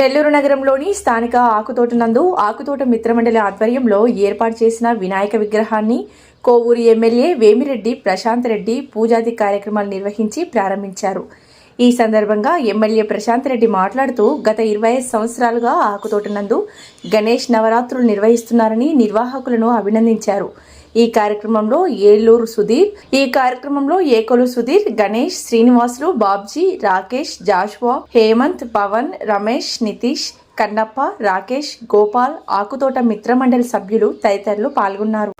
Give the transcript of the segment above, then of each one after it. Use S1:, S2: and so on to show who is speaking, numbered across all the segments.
S1: నెల్లూరు నగరంలోని స్థానిక ఆకుతోటనందు ఆకుతోట మిత్రమండలి ఆధ్వర్యంలో ఏర్పాటు చేసిన వినాయక విగ్రహాన్ని కోవూరు ఎమ్మెల్యే వేమిరెడ్డి ప్రశాంత్ రెడ్డి పూజాది కార్యక్రమాలు నిర్వహించి ప్రారంభించారు. ఈ సందర్భంగా ఎమ్మెల్యే ప్రశాంత్ రెడ్డి మాట్లాడుతూ గత ఇరవై ఐదు సంవత్సరాలుగా ఆకుతోట నందు గణేష్ నవరాత్రులు నిర్వహిస్తున్నారని నిర్వాహకులను అభినందించారు. ఈ కార్యక్రమంలో ఏలూరు సుధీర్ ఈ కార్యక్రమంలో ఏకోలు సుధీర్ గణేష్ శ్రీనివాసులు బాబ్జీ రాకేష్ జాష్వా హేమంత్ పవన్ రమేష్ నితీష్ కన్నప్ప రాకేష్ గోపాల్ ఆకుతోట మిత్రమండలి సభ్యులు తదితరులు పాల్గొన్నారు.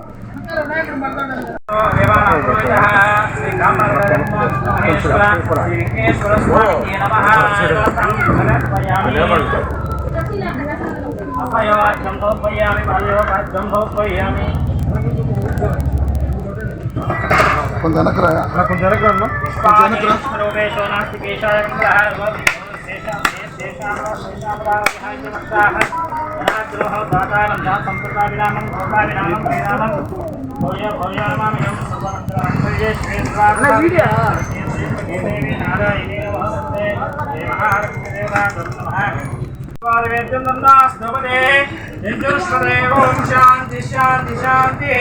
S2: शांति शांति शांति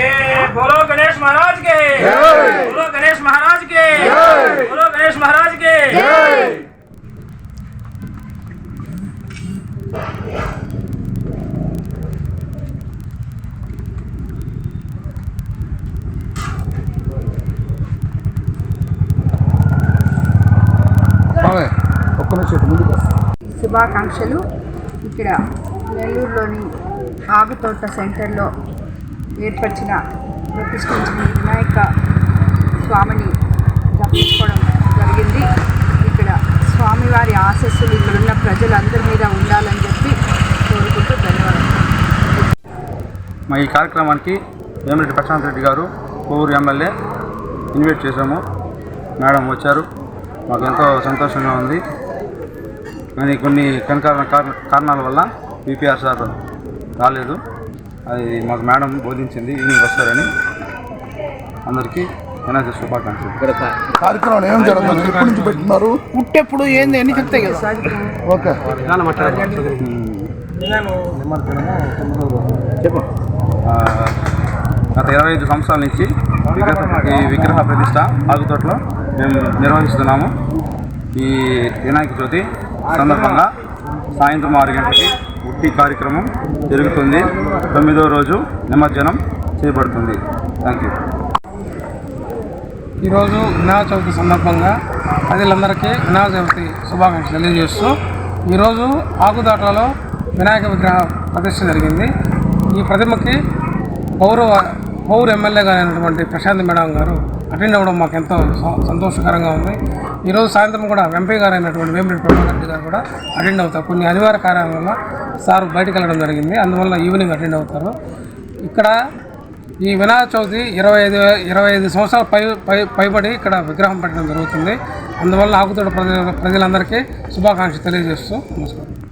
S2: बोलो गणेश महाराज के
S3: శుభాకాంక్షలు. ఇక్కడ నెల్లూరులోని ఆగుతోట సెంటర్లో ఏర్పరిచిన ప్రతిష్ఠించిన వినాయక స్వామిని దర్శించుకోవడం జరిగింది. ఇక్కడ స్వామివారి ఆశస్సులు ఇక్కడున్న ప్రజలందరి మీద ఉండాలని చెప్పి కోరుకుంటూ ధన్యవాదాలు.
S2: మా ఈ కార్యక్రమానికి వేమిరెడ్డి ప్రశాంత్ రెడ్డి గారు కోవూరు ఎమ్మెల్యే ఇన్వైట్ చేశాము. మేడం వచ్చారు. మాకు ఎంతో సంతోషంగా ఉంది. కానీ కొన్ని కనకార కారణాల వల్ల పీపీఆర్ సార్ రాలేదు. అది మాకు మేడం బోధించింది ఈవినింగ్ వస్తారని. అందరికీ వినాయక శుభాకాంక్షలు.
S4: కార్యక్రమం ఏం జరుగుతుంది? ఎప్పటి నుంచి పెట్టున్నారు?
S5: పుట్టెప్పుడు ఏంది? అన్ని చెప్తాయి కదా?
S4: ఓకే.
S2: చెప్పు. ఆ, గత ఇరవై ఐదు సంవత్సరాల నుంచి విగ్రహ ఈ విగ్రహ ప్రతిష్ట ఆగుతోటలో మేము నిర్వహిస్తున్నాము. ఈ వినాయక చవితి సందర్భంగా సాయంత్రం ఆరు గంటలకి ఉట్టి కార్యక్రమం జరుగుతుంది. తొమ్మిదో రోజు నిమజ్జనం చేయబడుతుంది థ్యాంక్ యూ
S5: ఈరోజు వినాయక చవితి సందర్భంగా ప్రజలందరికీ వినాయక చవితి శుభాకాంక్షలు తెలియజేస్తూ ఈరోజు ఆకుదాట్లలో వినాయక విగ్రహ ప్రతిష్ట జరిగింది. ఈ ప్రతిమకి పౌరవ పౌర ఎమ్మెల్యేగా అయినటువంటి ప్రశాంత్ మేడం గారు అటెండ్ అవ్వడం మాకు ఎంతో స- సంతోషకరంగా ఉంది. ఈరోజు సాయంత్రం కూడా ఎంపీ గారు అయినటువంటి వేమిరెడ్డి ప్రభాకర్ గారు కూడా అటెండ్ అవుతారు. కొన్ని అనివార్య కారణాల వల్ల సార్ బయటకు వెళ్ళడం జరిగింది. అందువల్ల ఈవినింగ్ అటెండ్ అవుతారు. ఇక్కడ ఈ వినాయక చవితి ఇరవై ఐదు ఇరవై ఐదు సంవత్సరాల పై పై పైబడి ఇక్కడ విగ్రహం పెట్టడం జరుగుతుంది. అందువల్ల ఆకుతోట ప్రజల ప్రజలందరికీ శుభాకాంక్షలు తెలియజేస్తూ నమస్కారం.